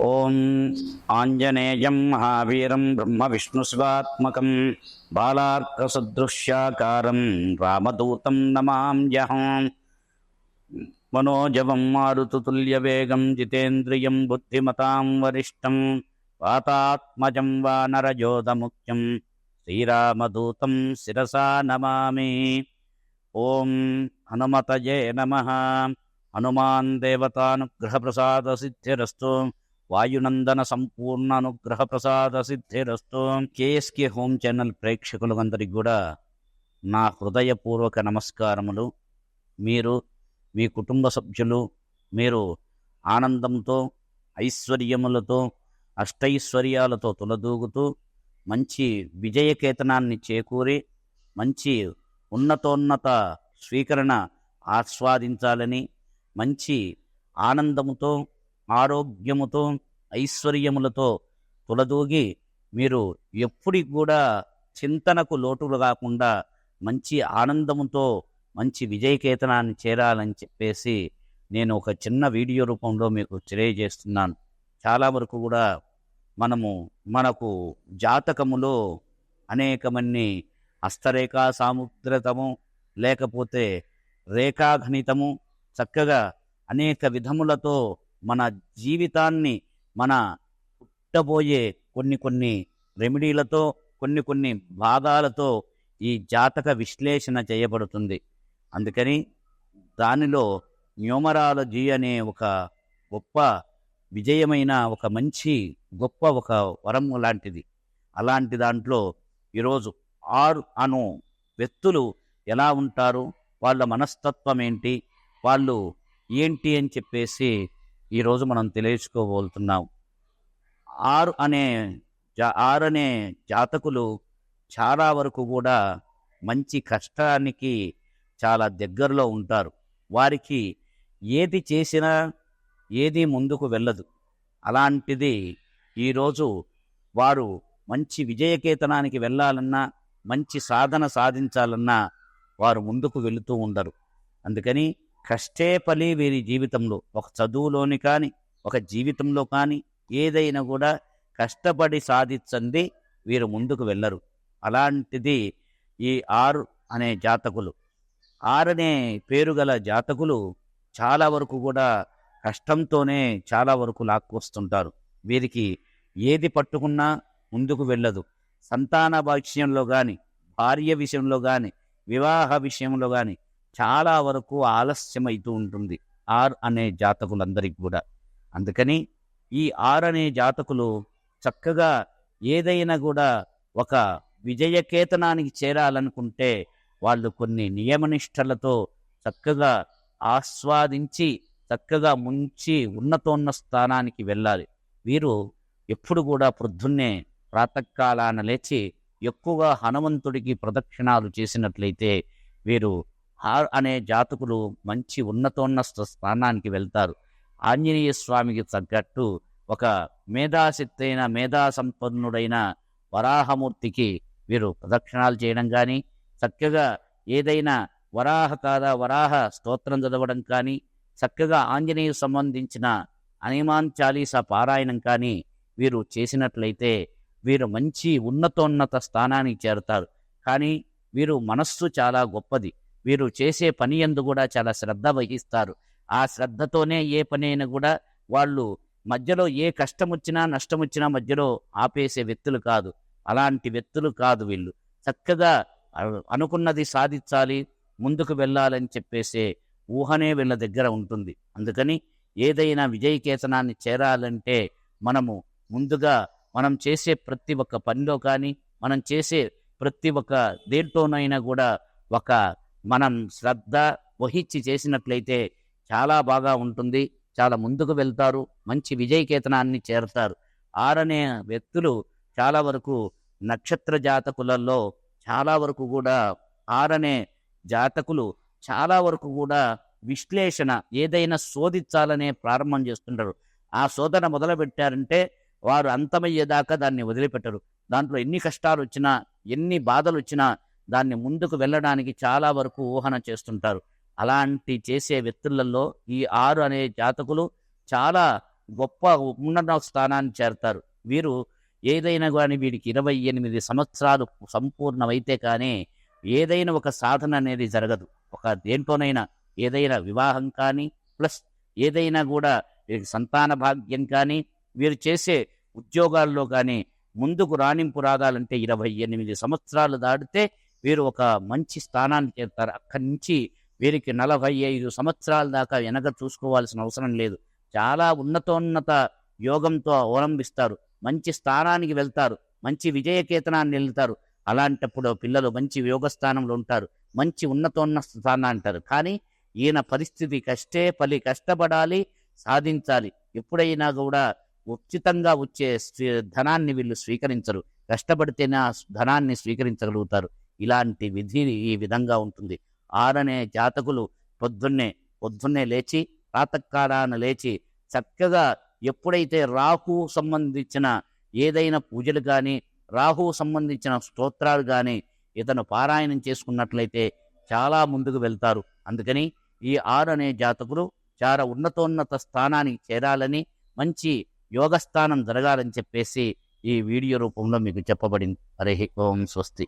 ఓం ఆంజనేయం మహావీరం బ్రహ్మ విష్ణు శివాత్మకం బాళార్కసదృశ్యాకారం రామదూతం నమాంజహం మనోజవం మారుతుతుల్యవేగం జితేంద్రియం బుద్ధిమతాం వరిష్టం వాతాత్మజం వానరజోదముఖ్యం శ్రీరామదూతం శిరసా నమామి. ఓం హనుమతయే నమ. హనుమాన్ దేవతానుగ్రహ ప్రసాద సిద్ధిరస్తు. వాయునందన సంపూర్ణ అనుగ్రహ ప్రసాద సిద్ధిరస్తు. కేఎస్కే హోమ్ ఛానల్ ప్రేక్షకులందరికీ కూడా నా హృదయపూర్వక నమస్కారములు. మీరు మీ కుటుంబ సభ్యులు మీరు ఆనందంతో ఐశ్వర్యములతో అష్టైశ్వర్యాలతో తులదూగుతూ మంచి విజయకేతనాన్ని చేకూరి మంచి ఉన్నతోన్నత స్వీకరణ ఆస్వాదించాలని మంచి ఆనందముతో ఆరోగ్యముతో ఐశ్వర్యములతో తులదూగి మీరు ఎప్పటికి కూడా చింతనకు లోటులు కాకుండా మంచి ఆనందముతో మంచి విజయకేతనాన్ని చేరాలని చెప్పేసి నేను ఒక చిన్న వీడియో రూపంలో మీకు తెలియజేస్తున్నాను. చాలా వరకు కూడా మనము మనకు జాతకములో అనేకమన్ని హస్తరేఖా సాముద్రతము లేకపోతే రేఖాగణితము చక్కగా అనేక విధములతో మన జీవితాన్ని మన పుట్టబోయే కొన్ని కొన్ని రెమెడీలతో కొన్ని కొన్ని భాగాలతో ఈ జాతక విశ్లేషణ చేయబడుతుంది. అందుకని దానిలో న్యూమరాలజీ అనే ఒక గొప్ప విజయమైన ఒక మంచి గొప్ప ఒక వరం లాంటిది. అలాంటి దాంట్లో ఈరోజు ఆరు అను వ్యక్తులు ఎలా ఉంటారు? వాళ్ళ మనస్తత్వం ఏంటి? వాళ్ళు ఏంటి అని చెప్పేసి ఈరోజు మనం తెలియచుకోబోతున్నాం ఆరు అనే జా ఆరు అనే జాతకులు చాలా వరకు కూడా మంచి కష్టానికి చాలా దగ్గరలో ఉంటారు. వారికి ఏది చేసినా ఏది ముందుకు వెళ్ళదు. అలాంటిది ఈరోజు వారు మంచి విజయకేతనానికి వెళ్ళాలన్నా మంచి సాధన సాధించాలన్నా వారు ముందుకు వెళుతూ ఉండరు. అందుకని కష్టే పలి వీరి జీవితంలో. ఒక చదువులోని కానీ ఒక జీవితంలో కానీ ఏదైనా కూడా కష్టపడి సాధించండి వీరు ముందుకు వెళ్ళరు. అలాంటిది ఈ ఆరు అనే జాతకులు. ఆరనే పేరు గల జాతకులు చాలా వరకు కూడా కష్టంతోనే చాలా వరకు లాక్కొస్తుంటారు. వీరికి ఏది పట్టుకున్నా ముందుకు వెళ్ళదు. సంతాన విషయంలో కానీ భార్య విషయంలో కానీ వివాహ విషయంలో కానీ చాలా వరకు ఆలస్యమైతూ ఉంటుంది. ఆర్ అనే జాతకులందరికీ కూడా. అందుకని ఈ ఆర్ అనే జాతకులు చక్కగా ఏదైనా కూడా ఒక విజయకేతనానికి చేరాలనుకుంటే వాళ్ళు కొన్ని నియమనిష్టలతో చక్కగా ఆస్వాదించి చక్కగా ముంచి ఉన్నతోన్న స్థానానికి వెళ్ళాలి. వీరు ఎప్పుడు కూడా ప్రొద్దున్నే ప్రాతకాలాన లేచి ఎక్కువగా హనుమంతుడికి ప్రదక్షిణాలు చేసినట్లయితే వీరు హార్ అనే జాతకులు మంచి ఉన్నతోన్నత స్థానానికి వెళ్తారు. ఆంజనేయ స్వామికి తగ్గట్టు ఒక మేధాశక్తి అయిన మేధా సంపన్నుడైన వరాహమూర్తికి వీరు ప్రదక్షిణాలు చేయడం కానీ చక్కగా ఏదైనా వరాహ కాద వరాహ స్తోత్రం చదవడం కానీ చక్కగా ఆంజనేయ సంబంధించిన హనుమాన్ చాలీసా పారాయణం కానీ వీరు చేసినట్లయితే వీరు మంచి ఉన్నతోన్నత స్థానానికి చేరుతారు. కానీ వీరు మనస్సు చాలా గొప్పది. వీరు చేసే పని ఎందు కూడా చాలా శ్రద్ధ వహిస్తారు. ఆ శ్రద్ధతోనే ఏ పని అయినా కూడా వాళ్ళు మధ్యలో ఏ కష్టం వచ్చినా నష్టం వచ్చినా మధ్యలో ఆపేసే వ్యక్తులు కాదు. అలాంటి వ్యక్తులు కాదు వీళ్ళు. చక్కగా అనుకున్నది సాధించాలి ముందుకు వెళ్ళాలని చెప్పేసే ఊహనే వీళ్ళ దగ్గర ఉంటుంది. అందుకని ఏదైనా విజయకేతనాన్ని చేరాలంటే మనము ముందుగా మనం చేసే ప్రతి ఒక్క పనిలో కానీ మనం చేసే ప్రతి ఒక్క దేంట్లోనైనా కూడా ఒక మనం శ్రద్ధ వహించి చేసినట్లయితే చాలా బాగా ఉంటుంది. చాలా ముందుకు వెళ్తారు. మంచి విజయకేతనాన్ని చేరుతారు. ఆరనే వ్యక్తులు చాలా వరకు నక్షత్ర జాతకులలో చాలా వరకు కూడా ఆరనే జాతకులు చాలా వరకు కూడా విశ్లేషణ ఏదైనా శోధించాలనే ప్రారంభం చేస్తుంటారు. ఆ శోధన మొదలుపెట్టారంటే వారు అంతమయ్యేదాకా దాన్ని వదిలిపెట్టరు. దాంట్లో ఎన్ని కష్టాలు వచ్చినా ఎన్ని బాధలు వచ్చినా దాన్ని ముందుకు వెళ్ళడానికి చాలా వరకు ఊహన చేస్తుంటారు. అలాంటి చేసే వ్యక్తులలో ఈ ఆరు అనే జాతకులు చాలా గొప్ప ఉన్నత స్థానాన్ని చేరతారు. వీరు ఏదైనా కానీ వీడికి ఇరవై ఎనిమిది సంవత్సరాలు సంపూర్ణమైతే కానీ ఏదైనా ఒక సాధన అనేది జరగదు. ఒక దేంట్లోనైనా ఏదైనా వివాహం కానీ ప్లస్ ఏదైనా కూడా వీరికి సంతాన భాగ్యం కానీ వీరు చేసే ఉద్యోగాల్లో కానీ ముందుకు రాణింపు రాగాలంటే ఇరవై ఎనిమిది సంవత్సరాలు దాటితే వీరు ఒక మంచి స్థానాన్ని చేరుతారు. అక్కడి నుంచి వీరికి నలభై ఐదు సంవత్సరాల దాకా వెనక చూసుకోవాల్సిన అవసరం లేదు. చాలా ఉన్నతోన్నత యోగంతో అవలంబిస్తారు. మంచి స్థానానికి వెళ్తారు. మంచి విజయకేతనాన్ని వెళ్తారు. అలాంటప్పుడు పిల్లలు మంచి యోగ స్థానంలో ఉంటారు. మంచి ఉన్నతోన్న స్థానం అంటారు. కానీ ఈయన పరిస్థితి కష్టే పలి కష్టపడాలి సాధించాలి. ఎప్పుడైనా కూడా ఉచితంగా వచ్చే స్వీ- ధనాన్ని వీళ్ళు స్వీకరించరు. కష్టపడితేనే ఆ ధనాన్ని స్వీకరించగలుగుతారు. ఇలాంటి విధి ఈ విధంగా ఉంటుంది. ఆరనే జాతకులు పొద్దున్నే పొద్దున్నే లేచి ప్రాతకాలాన లేచి చక్కగా ఎప్పుడైతే రాహు సంబంధించిన ఏదైనా పూజలు కానీ రాహు సంబంధించిన స్తోత్రాలు కానీ ఇతను పారాయణం చేసుకున్నట్లయితే చాలా ముందుకు వెళ్తారు. అందుకని ఈ ఆరు అనే జాతకులు చాలా ఉన్నతోన్నత స్థానానికి చేరాలని మంచి యోగస్థానం జరగాలని చెప్పేసి ఈ వీడియో రూపంలో మీకు చెప్పబడింది. హరే ఓం స్వస్తి.